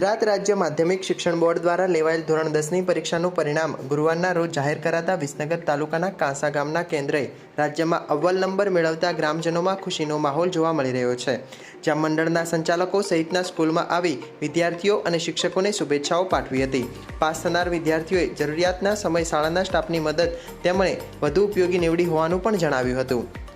ગુજરાત રાજ્ય માધ્યમિક શિક્ષણ બોર્ડ દ્વારા લેવાયેલ ધોરણ દસની પરીક્ષાનું પરિણામ ગુરુવારના રોજ જાહેર કરાતા વિસનગર તાલુકાના કાંસા ગામના કેન્દ્રએ રાજ્યમાં અવ્વલ નંબર મેળવતા ગ્રામજનોમાં ખુશીનો માહોલ જોવા મળી રહ્યો છે. જ્યાં મંડળના સંચાલકો સહિતના સ્કૂલમાં આવી વિદ્યાર્થીઓ અને શિક્ષકોને શુભેચ્છાઓ પાઠવી હતી. પાસ થનાર વિદ્યાર્થીઓએ જરૂરિયાતના સમય શાળાના સ્ટાફની મદદ તેમણે વધુ ઉપયોગી નીવડી હોવાનું પણ જણાવ્યું હતું.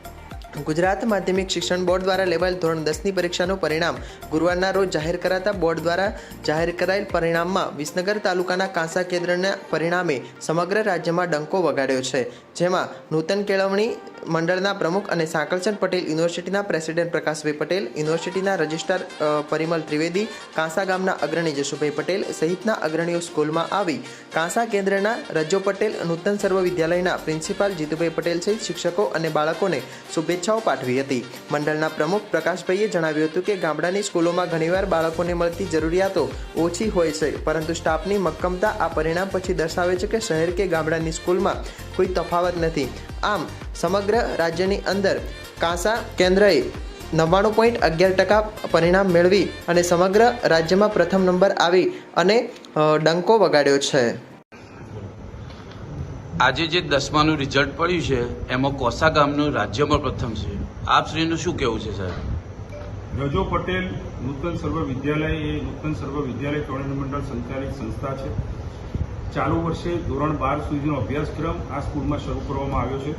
ગુજરાત માધ્યમિક શિક્ષણ બોર્ડ દ્વારા લેવાયેલ ધોરણ દસની પરીક્ષાનું પરિણામ ગુરુવારના રોજ જાહેર કરાતા બોર્ડ દ્વારા જાહેર કરાયેલ પરિણામમાં વિસનગર તાલુકાના કાંસા કેન્દ્રના પરિણામે સમગ્ર રાજ્યમાં ડંકો વગાડ્યો છે. જેમાં નૂતન કેળવણી મંડળના પ્રમુખ અને સાંકળચંદ પટેલ, યુનિવર્સિટીના પ્રેસિડેન્ટ પ્રકાશભાઈ પટેલ, યુનિવર્સિટીના રજિસ્ટ્રાર પરિમલ ત્રિવેદી, કાંસા ગામના અગ્રણી જશુભાઈ પટેલ સહિતના અગ્રણીઓ સ્કૂલમાં આવી. કાંસા કેન્દ્રના રજો પટેલ, નૂતન સર્વ વિદ્યાલયના પ્રિન્સિપાલ જીતુભાઈ પટેલ સહિત શિક્ષકો અને બાળકોને શુભેચ્છાઓ પાઠવી હતી. મંડળના પ્રમુખ પ્રકાશભાઈએ જણાવ્યું હતું કે ગામડાની સ્કૂલોમાં ઘણીવાર બાળકોને મળતી જરૂરિયાતો ઓછી હોય છે, પરંતુ સ્ટાફની મક્કમતા આ પરિણામ પછી દર્શાવે છે કે શહેર કે ગામડાની સ્કૂલમાં કોઈ તફાવત નથી. આમ, સમગ્ર રાજ્યની અંદર કાંસા કેન્દ્રએ નવ્વાણું પોઈન્ટ અગિયાર ટકા પરિણામ મેળવી અને સમગ્ર રાજ્યમાં પ્રથમ નંબર આવી અને ડંકો વગાડ્યો છે. આજે જે દસમાનું રિઝલ્ટ પડ્યું છે, એમાં કોસા ગામનું રાજ્યમાં પ્રથમ છે. આપ શ્રીનું શું કહેવું છે, સાહેબ? રજો પટેલ નૂતન સર્વ વિદ્યાલય, એ નૂતન સર્વ વિદ્યાલય પ્રણય મંડળ સંચાલિત સંસ્થા છે. ચાલુ વર્ષે ધોરણ બાર સુધીનો અભ્યાસક્રમ આ સ્કૂલમાં શરૂ કરવામાં આવ્યો છે.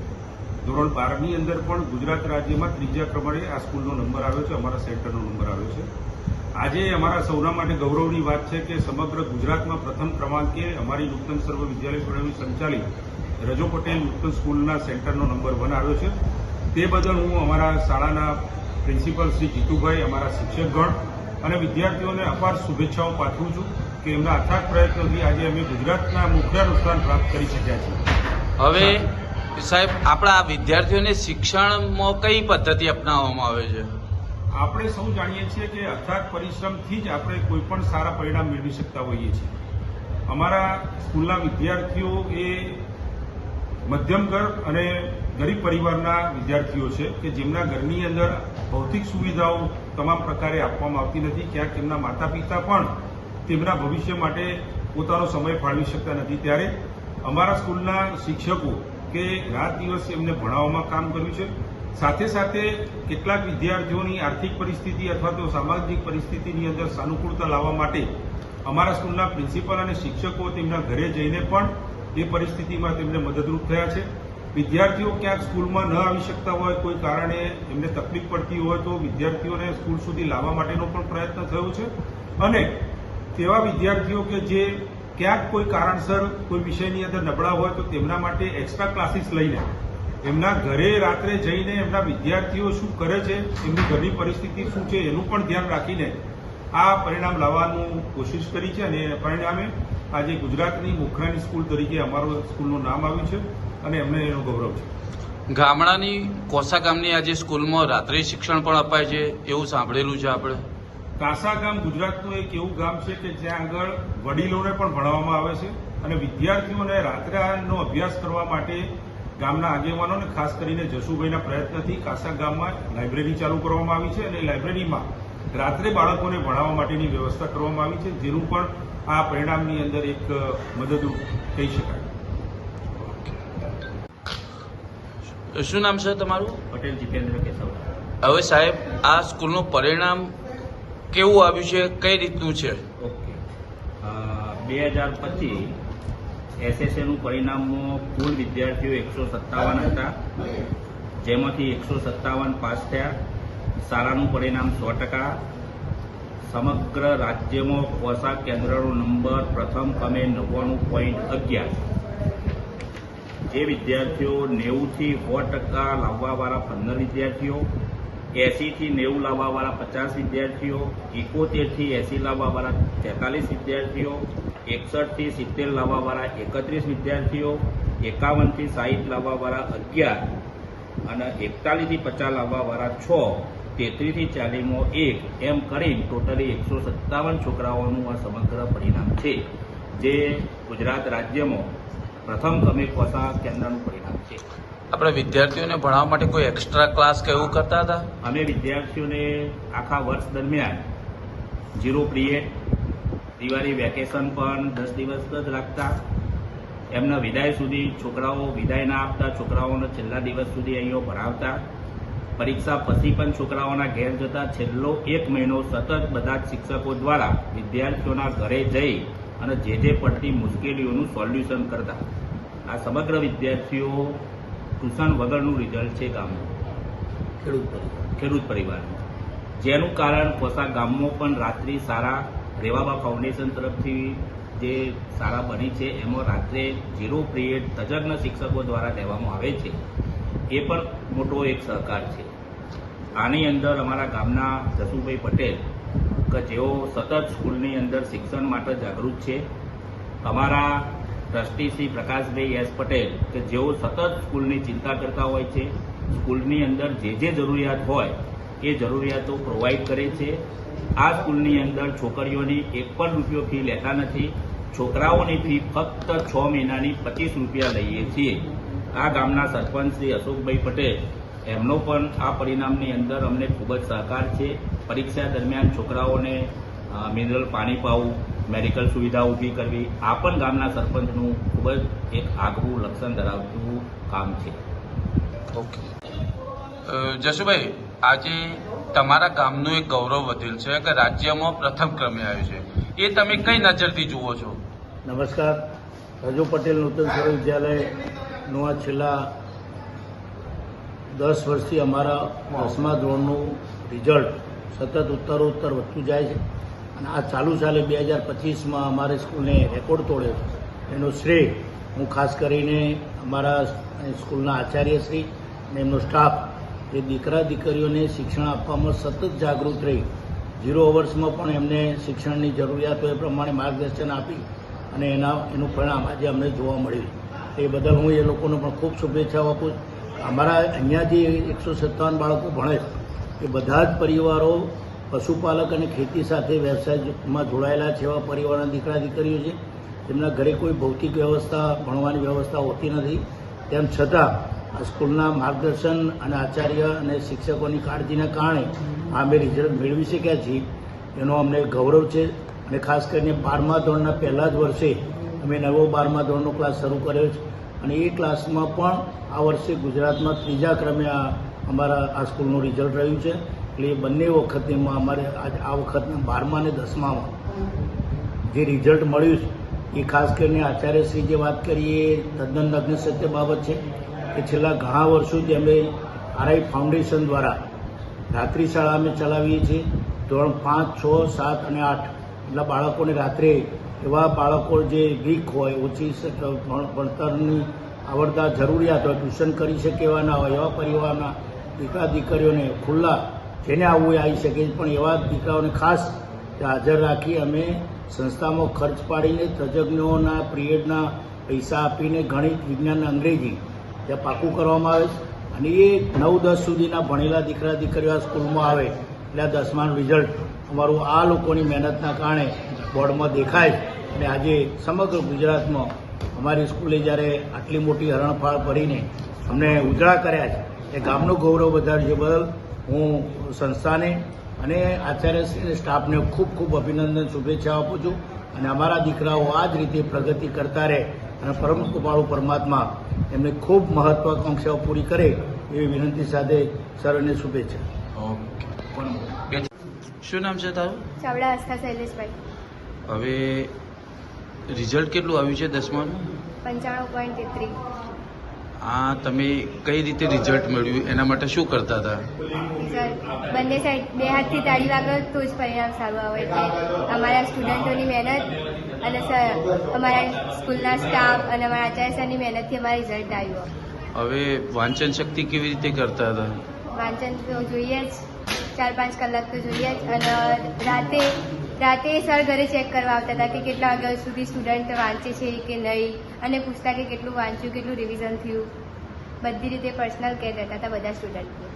ધોરણ બારની અંદર પણ ગુજરાત રાજ્યમાં ત્રીજા ક્રમાંકે આ સ્કૂલનો નંબર આવ્યો છે, અમારા સેન્ટરનો નંબર આવ્યો છે. આજે અમારા સૌના માટે ગૌરવની વાત છે કે સમગ્ર ગુજરાતમાં પ્રથમ ક્રમાંકે અમારી નૂતન સર્વ વિદ્યાલય પ્રણય સંચાલિત રજો પટેલ નૂતન સ્કૂલના સેન્ટરનો નંબર વન આવ્યો છે. તે બદલ હું અમારા શાળાના પ્રિન્સિપલ શ્રી જીતુભાઈ, અમારા શિક્ષકગણ અને વિદ્યાર્થીઓને અપાર શુભેચ્છાઓ પાઠવું છું કે એમના અથાગ પ્રયત્નોથી આજે અમે ગુજરાતના મુખ્ય સ્થાન પ્રાપ્ત કરી શક્યા છીએ. હવે સાહેબ, આપણા વિદ્યાર્થીઓને શિક્ષણમાં કઈ પદ્ધતિ અપનાવવામાં આવે છે? આપણે સૌ જાણીએ છીએ કે અથાગ પરિશ્રમથી જ આપણે કોઈ પણ સારા પરિણામ મેળવી શકતા હોઈએ છીએ. અમારા સ્કૂલના વિદ્યાર્થીઓ એ મધ્યમ વર્ગ અને ગરીબ પરિવારના વિદ્યાર્થીઓ છે કે જેમના ઘરની અંદર ભૌતિક સુવિધાઓ તમામ પ્રકારે આપવામાં આવતી નથી, ક્યાંક તેમના માતા પિતા પણ તેમના ભવિષ્ય માટે પોતાનો સમય ફાળવી શકતા નથી. ત્યારે અમારા સ્કૂલના શિક્ષકો કે રાત દિવસ એમને ભણાવવામાં કામ કર્યું છે. સાથે સાથે કેટલાક વિદ્યાર્થીઓની આર્થિક પરિસ્થિતિ અથવા તો સામાજિક પરિસ્થિતિની અંદર સાનુકૂળતા લાવવા માટે અમારા સ્કૂલના પ્રિન્સિપલ અને શિક્ષકો તેમના ઘરે જઈને પણ એ પરિસ્થિતિમાં તેમને મદદરૂપ થયા છે. વિદ્યાર્થીઓ ક્યાંક સ્કૂલમાં ન આવી શકતા હોય, કોઈ કારણે એમને તકલીફ પડતી હોય તો વિદ્યાર્થીઓને સ્કૂલ સુધી લાવવા માટેનો પણ પ્રયત્ન થયો છે. અને તેવા વિદ્યાર્થીઓ કે જે ક્યાંક કોઈ કારણસર કોઈ વિષયની અંદર નબળા હોય તો તેમના માટે એક્સ્ટ્રા ક્લાસીસ લઈને એમના ઘરે રાત્રે જઈને એમના વિદ્યાર્થીઓ શું કરે છે એમની ઘરની પરિસ્થિતિ શું છે એનું પણ ધ્યાન રાખીને આ પરિણામ લાવવાનું કોશિશ કરી છે અને પરિણામે આજે ગુજરાતની મુખ્યની સ્કૂલ તરીકે અમારું સ્કૂલનું નામ આવ્યું છે અને એમને એનું ગૌરવ છે. ગામડાની કોસા ગામની આજે સ્કૂલમાં રાત્રે શિક્ષણ પણ અપાય છે એવું સાંભળેલું છે આપણે. કાંસા ગામ ગુજરાતનું એક એવું ગામ છે કે જ્યાં આગળ વડીલોને પણ ભણાવવામાં આવે છે અને વિદ્યાર્થીઓને રાત્રેનો અભ્યાસ કરવા માટે ગામના આગેવાનો અને ખાસ કરીને જશુભાઈના પ્રયત્નથી કાસા ગામમાં લાઇબ્રેરી ચાલુ કરવામાં આવી છે અને લાઇબ્રેરીમાં રાત્રે બાળકોને ભણાવવા માટેની વ્યવસ્થા કરવામાં આવી છે જેનું પણ આ પરિણામની અંદર એક મદદરૂપ કહી શકાય. શું નામ છે તમારું? પટેલ જીતેન્દ્ર કેશવ. હવે સાહેબ આ સ્કૂલનું પરિણામ કેવું આવ્યું છે? કઈ રીતનું છે? ઓકે. બે હજાર પચીસ એસએસએનું પરિણામમાં કુલ વિદ્યાર્થીઓ એકસો સત્તાવન હતા. જેમાંથી એકસો સત્તાવન પાસ થયા. શાળાનું પરિણામ સો ટકા. સમગ્ર રાજ્યમાં પોષા કેન્દ્રનો નંબર પ્રથમ ક્રમે નવ્વાણું પોઈન્ટ અગિયાર. જે વિદ્યાર્થીઓ નેવુંથી સો ટકા લાવવાવાળા પંદર વિદ્યાર્થીઓ એંસીથી નેવું લાવવાવાળા પચાસ વિદ્યાર્થીઓ, એકોતેરથી એંસી લાવવાવાળા તેતાલીસ વિદ્યાર્થીઓ, એકસઠથી સિત્તેર લાવવાવાળા એકત્રીસ વિદ્યાર્થીઓ, એકાવનથી સાહીઠ લાવવાવાળા અગિયાર અને એકતાલીસથી પચાસ લાવવાવાળા છ, તેત્રીસથી ચાલીસમાં એક, એમ કરી ટોટલી એકસો સત્તાવન છોકરાઓનું આ સમગ્ર પરિણામ છે. જે ગુજરાત રાજ્યમાં પ્રથમ ક્રમે કોસા કેન્દ્રનું પરિણામ છે. આપણે વિદ્યાર્થીઓને ભણાવવા માટે કોઈ એક્સ્ટ્રા ક્લાસ કે એવું કરતા હતા? અમે વિદ્યાર્થીઓને આખા વર્ષ દરમિયાન ઝીરો પિરિયડ દિવાળી વેકેશન પણ દસ દિવસ જ રાખતા. એમના વિદાય સુધી છોકરાઓ વિદાય ના આપતા, છોકરાઓને છેલ્લા દિવસ સુધી અહીંયા ભણાવતા. પરીક્ષા પછી પણ છોકરાઓના ઘેર જતા છેલ્લો એક મહિનો સતત બધા જ શિક્ષકો દ્વારા વિદ્યાર્થીઓના ઘરે જઈ અને જે જે પડતી મુશ્કેલીઓનું સોલ્યુશન કરતા. આ સમગ્ર વિદ્યાર્થીઓ ટ્યુશન વગરનું રિઝલ્ટ છે ગામનું. ખેડૂત ખેડૂત પરિવારનું. જેનું કારણ કોસા ગામમાં પણ રાત્રિ સારા રેવાબા ફાઉન્ડેશન તરફથી જે શાળા બની છે એમાં રાત્રે ઝીરો પિરિયડ તજજ્ઞ શિક્ષકો દ્વારા લેવામાં આવે છે. એ પણ મોટો એક સહકાર છે. આની અંદર અમારા ગામના જસુભાઈ પટેલ કે જેઓ સતત સ્કૂલની અંદર શિક્ષણ માટે જાગૃત છે. અમારા ટ્રસ્ટી શ્રી પ્રકાશભાઈ એસ પટેલ કે જેઓ સતત સ્કૂલની ચિંતા કરતા હોય છે, સ્કૂલની અંદર જે જે જરૂરિયાત હોય એ જરૂરિયાતો પ્રોવાઈડ કરે છે. આ સ્કૂલની અંદર છોકરીઓની એક પણ રૂપિયો ફી લેતા નથી. છોકરાઓની ફી ફક્ત છ મહિનાની પચીસ રૂપિયા લઈએ છીએ. આ ગામના સરપંચ શ્રી અશોકભાઈ પટેલ, એમનો પણ આ પરિણામની અંદર અમને ખૂબ જ સહકાર છે. પરીક્ષા દરમિયાન છોકરાઓને મિનરલ પાણી પાવું મેડિકલ સુવિધા ઊભી કરવી આ પણ ગામના સરપંચનું ખૂબ જ એક આગવું લક્ષણ ધરાવતું કામ છે. ઓકે. જશુભાઈ આજે તમારા ગામનું એક ગૌરવ વધેલ છે કે રાજ્યમાં પ્રથમ ક્રમે આવ્યું છે. એ તમે કઈ નજરથી જુઓ છો? નમસ્કાર. રજુ પટેલ નૂતન સર્વ વિદ્યાલયનું આ છેલ્લા દસ વર્ષથી અમારા દસમા ધોરણનું રિઝલ્ટ સતત ઉત્તરોત્તર વધતું જાય છે. અને આ ચાલુ સાલે બે હજાર પચીસમાં અમારી સ્કૂલને રેકોર્ડ તોડ્યો છે. એનો શ્રેય હું ખાસ કરીને અમારા સ્કૂલના આચાર્યશ્રી અને એમનો સ્ટાફ જે દીકરા દીકરીઓને શિક્ષણ આપવામાં સતત જાગૃત રહી. ઝીરો અવર્સમાં પણ એમને શિક્ષણની જરૂરિયાત એ પ્રમાણે માર્ગદર્શન આપી અને એના, એનું પરિણામ આજે અમને જોવા મળ્યું. એ બદલ હું એ લોકોને પણ ખૂબ શુભેચ્છાઓ આપું છું. અમારા અહીંયા જે એકસો સત્તાવન બાળકો ભણે એ બધા જ પરિવારો પશુપાલક અને ખેતી સાથે વ્યવસાયમાં જોડાયેલા છે એવા પરિવારના દીકરા દીકરીઓ છે. તેમના ઘરે કોઈ ભૌતિક વ્યવસ્થા, ભણવાની વ્યવસ્થા હોતી નથી. તેમ છતાં, આ સ્કૂલના માર્ગદર્શન અને આચાર્ય અને શિક્ષકોની કાળજીના કારણે અમે રિઝલ્ટ મેળવી શક્યા છીએ. એનો અમને ગૌરવ છે અને ખાસ કરીને બારમા ધોરણના પહેલા જ વર્ષે અમે નવો બારમા ધોરણનો ક્લાસ શરૂ કર્યો છે. અને એ ક્લાસમાં પણ આ વર્ષે ગુજરાતમાં ત્રીજા ક્રમે આ અમારા આ સ્કૂલનું રિઝલ્ટ રહ્યું છે. એટલે એ બંને વખતેમાં અમારે આજ આ વખતના બારમા અને દસમામાં જે રિઝલ્ટ મળ્યું છે, એ ખાસ કરીને આચાર્યશ્રી જે વાત કરી, એ તદ્દન નગ્ન બાબત છે કે છેલ્લા ઘણા વર્ષોથી અમે આરઆઈ ફાઉન્ડેશન દ્વારા રાત્રિ શાળા અમે ચલાવીએ છીએ, ધોરણ પાંચ, છ, સાત અને આઠ. એટલા બાળકોને રાત્રે એવા બાળકો જે વીક હોય, ઓછી ભણતરની આવડતા જરૂરિયાત હોય, ટ્યુશન કરી શકે એવા ના હોય, એવા પરિવારના દીકરા દીકરીઓને ખુલ્લા જેને આવવું આવી શકે પણ એવા દીકરાઓને ખાસ હાજર રાખી અમે સંસ્થામાં ખર્ચ પાડીને તજજ્ઞોના, પિરિયડના પૈસા આપીને ગણિત, વિજ્ઞાન અંગ્રેજી ત્યાં પાકું કરવામાં આવે છે. અને એ નવ દસ સુધીના ભણેલા દીકરા દીકરીઓ સ્કૂલમાં આવે એટલે આ દસમાનું રિઝલ્ટ અમારું આ લોકોની મહેનતના કારણે બોર્ડમાં દેખાય અને આજે સમગ્ર ગુજરાતમાં અમારી સ્કૂલે જ્યારે આટલી મોટી હરણફાળ ભરીને અમને ઉજળા કર્યા છે. એ ગામનું ગૌરવ વધારે છે. બદલ હું સંસ્થાને અને આચાર્ય સ્ટાફને ખૂબ ખૂબ અભિનંદન શુભેચ્છા આપું છું. અને અમારા દીકરાઓ આ જ રીતે પ્રગતિ કરતા રહે અને પરમ કૃપાળુ પરમાત્મા એમને ખૂબ મહત્વાકાંક્ષાઓ પૂરી કરે એવી વિનંતી સાથે સર્વને શુભેચ્છા. ઓકે. શું નામ છે તારું? ચાવડા આસ્થા શૈલેષભાઈ. હવે રિઝલ્ટ કેટલું આવ્યું છે દસમાનું? પંચાણું પોઈન્ટ તેત્રીસ આ તમે કઈ રીતે રિઝલ્ટ મળ્યું? એના માટે શું કરતા હતા? સર બંને સાઈડ બે હાથથી તાળી વાગો તો જ પરિણામ સારું આવે. એટલે અમારા સ્ટુડન્ટોની મહેનત અને સર અમારા સ્કૂલના સ્ટાફ અને અમારા આચાર્ય સરની મહેનતથી અમારા રિઝલ્ટ આવ્યું. હવે વાંચન શક્તિ કેવી રીતે કરતા હતા? વાંચન તો જોઈએ જ. ચાર પાંચ કલાક તો જોઈએ જ. અને રાતે રાતે સર ઘરે ચેક કરવા આવતા હતા કે કેટલા વાગ્યા સુધી સ્ટુડન્ટ વાંચે છે કે નહીં, અને પૂછતા કે કેટલું વાંચ્યું, કેટલું રિવિઝન થયું. બધી રીતે પર્સનલ કેર રહેતા હતા બધા સ્ટુડન્ટની